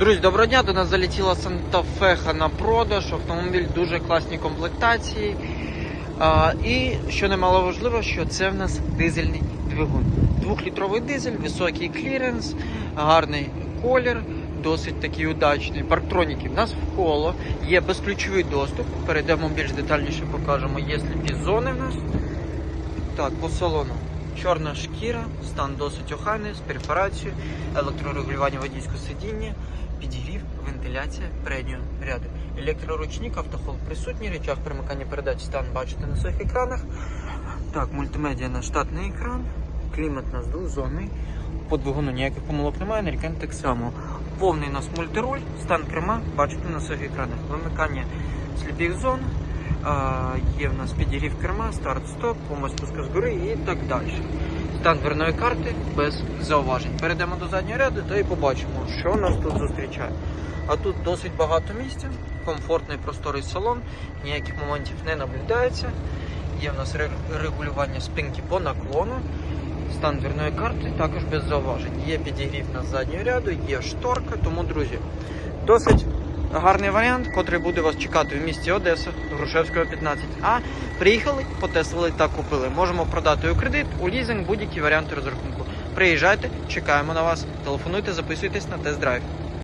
Друзі, доброго дня. До нас залетіла Fe на продаж. Автомобіль дуже класній комплектації. І що немало важливо, що це в нас дизельний двигун. Двохлітровий дизель, високий кліренс, гарний колір, досить такий удачний. Парктроніки в нас в коло, є безключовий доступ. Перейдемо більш детальніше, покажемо. Є сліпі зони в нас. Так, по салону. Чорна шкіра, стан досить охайний, з перфорацією, електрорегулювання водійського сидіння, підігрів, вентиляція переднього ряду. Електроручник, автохол присутній, речах примикання передач стан бачите на своїх екранах. Так, мультимедіа на штатний екран, клімат у нас двозонний. По двигуну ніяких помилок немає, нарікань так само. Повний у нас мультируль, стан керма, бачите на своїх екранах. Вимикання сліпих зон, є в нас підігрів керма, старт-стоп, помощь спуска згори і так далі. Стан дверної карти без зауважень. Перейдемо до заднього ряду та і побачимо, що нас тут зустрічає. А тут досить багато місця, комфортний просторий салон, ніяких моментів не наблюдається. Є в нас регулювання спинки по наклону. Стан дверної карти також без зауважень. Є підігрів на заднього ряду, є шторка, тому, друзі, досить гарний варіант, котрий буде вас чекати в місті Одеса, Грушевського 15. А приїхали, потестували та купили. Можемо продати у кредит, у лізинг, будь-які варіанти розрахунку. Приїжджайте, чекаємо на вас, телефонуйте, записуйтесь на тест-драйв.